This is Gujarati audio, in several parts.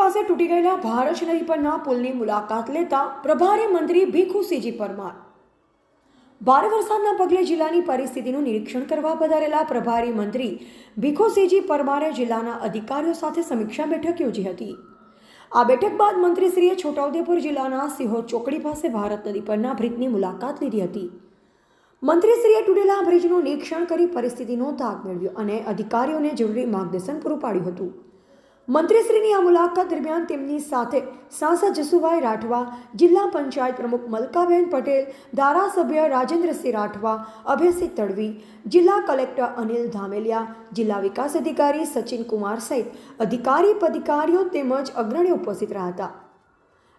પાસે તૂટી ગયેલા ભારત નદી પરના પુલની મુલાકાત લેતા પ્રભારી મંત્રી ભીખુસિંહજી પરમાર. ભારે વરસાદના પગલે જિલ્લાની પરિસ્થિતિનું નિરીક્ષણ કરવા પધારેલા પ્રભારી મંત્રી ભીખુસિંહજી પરમારે જિલ્લાના અધિકારીઓ સાથે સમીક્ષા બેઠક યોજી હતી. આ બેઠક બાદ મંત્રીશ્રીએ છોટાઉદેપુર જિલ્લાના સિહોર ચોકડી પાસે ભારત નદી પરના બ્રિજની મુલાકાત લીધી હતી. મંત્રીશ્રીએ તૂટેલા બ્રિજનું નિરીક્ષણ કરી પરિસ્થિતિનો તાગ મેળવ્યો અને અધિકારીઓને જરૂરી માર્ગદર્શન પૂરું પાડ્યું હતું. મંત્રીશ્રીની આ મુલાકાત દરમિયાન તેમની સાથે સાંસદ જસુભાઈ રાઠવા, જિલ્લા પંચાયત પ્રમુખ મલકાબેન પટેલ, ધારાસભ્ય રાજેન્દ્રસિંહ રાઠવા, અભયસિંહ તડવી, જિલ્લા કલેક્ટર અનિલ ધામેલિયા, જિલ્લા વિકાસ અધિકારી સચિન કુમાર સહિત અધિકારી પદિકારીઓ તેમજ અગ્રણીઓ ઉપસ્થિત રહ્યા હતા.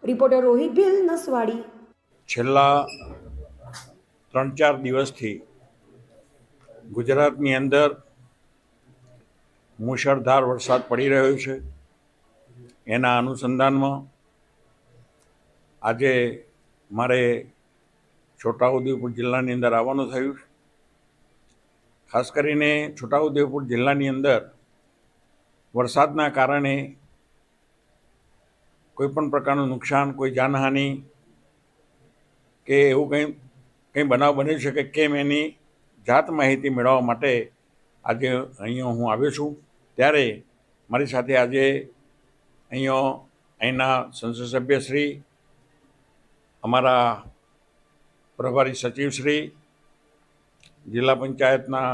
રિપોર્ટર રોહિત ભીલ, નસવાડી. છેલ્લા ત્રણ ચાર દિવસથી ગુજરાતની અંદર મુશળધાર વરસાદ પડી રહ્યો છે. એના અનુસંધાનમાં આજે મારે છોટાઉદેપુર જિલ્લાની અંદર આવવાનું થયું છે. ખાસ કરીને છોટાઉદેપુર જિલ્લાની અંદર વરસાદના કારણે કોઈપણ પ્રકારનું નુકસાન, કોઈ જાનહાનિ કે એવું કંઈ કંઈ બનાવ બન્યું છે કે કેમ એની જાત માહિતી મેળવવા માટે આજે અહીંયા હું આવ્યો છું. ત્યારે મારી સાથે આજે અહીંયા અહીંના સંસદ સભ્યશ્રી, અમારા પ્રભારી સચિવશ્રી, જિલ્લા પંચાયતના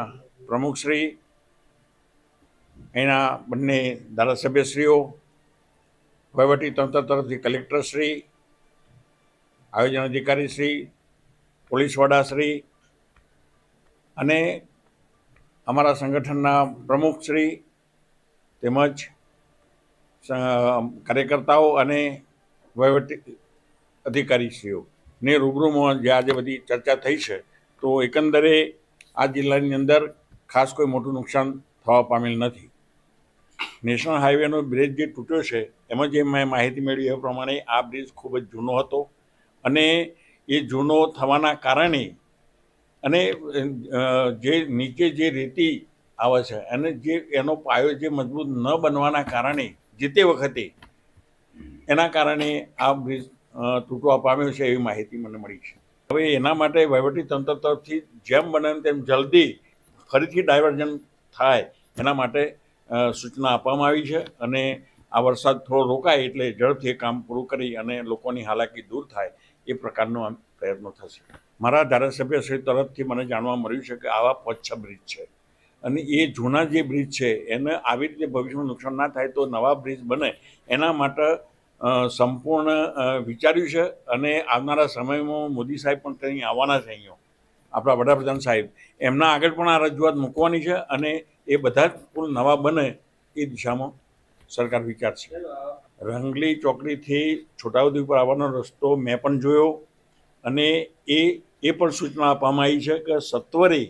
પ્રમુખશ્રી, અહીંના બંને ધારાસભ્યશ્રીઓ, વહીવટી તંત્ર તરફથી કલેક્ટરશ્રી, આયોજન અધિકારી શ્રી પોલીસ વડાશ્રી અને અમારા સંગઠનના પ્રમુખશ્રી તેમજ કાર્યકર્તાઓ અને વહીવટી અધિકારીશ્રીઓને રૂબરૂમાં જે આજે બધી ચર્ચા થઈ છે, તો એકંદરે આ જિલ્લાની અંદર ખાસ કોઈ મોટું નુકસાન થવા પામેલ નથી. નેશનલ હાઈવેનો બ્રિજ જે તૂટ્યો છે, એમાં જે મેં માહિતી મેળવી એ પ્રમાણે આ બ્રિજ ખૂબ જ જૂનો હતો અને એ જૂનો થવાના કારણે અને જે નીચે જે રેતી આવે છે. અને જે, એનો પાયો જે મજબૂત ન બનવાના કારણે, જે તે વખતે એના કારણે આ બ્રિજ તૂટવા પામ્યો છે એવી માહિતી મને મળી છે. હવે એના માટે વહીવટી તંત્ર તરફથી જેમ બને તેમ જલ્દી ફરીથી ડાયવર્ઝન થાય એના માટે સૂચના આપવામાં આવી છે અને આ વરસાદ થોડો રોકાય એટલે ઝડપથી કામ પૂરું કરી અને લોકોની હાલાકી દૂર થાય એ પ્રકારનો પ્રયત્નો થશે. મારા ધારાસભ્ય શ્રી તરફથી મને જાણવા મળ્યું છે કે આવા પાંચ છ બ્રિજ છે. અને એ જૂના જે બ્રિજ છે, એને આવી રીતે ભવિષ્યમાં નુકસાન ના થાય તો નવા બ્રિજ બને. એના માટે સંપૂર્ણ વિચાર્યું છે અને આવનારા સમયમાં મોદી સાહેબ પણ ત્યાં આવવાના છે અહીંયા. આપણા વડાપ્રધાન સાહેબ. એમના આગળ પણ આ રજૂઆત મૂકવાની છે અને એ બધા જ પુલ નવા બને એ દિશામાં સરકાર વિચારશે રંગલી ચોકડીથી છોટાઉદેપુર આવવાનો રસ્તો મેં પણ જોયો અને એ એ પણ સૂચના આપવામાં આવી છે કે સત્વરે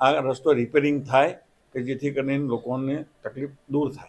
આ રસ્તો રિપેરિંગ થાય કે જેથી કરીને લોકોને તકલીફ દૂર થાય.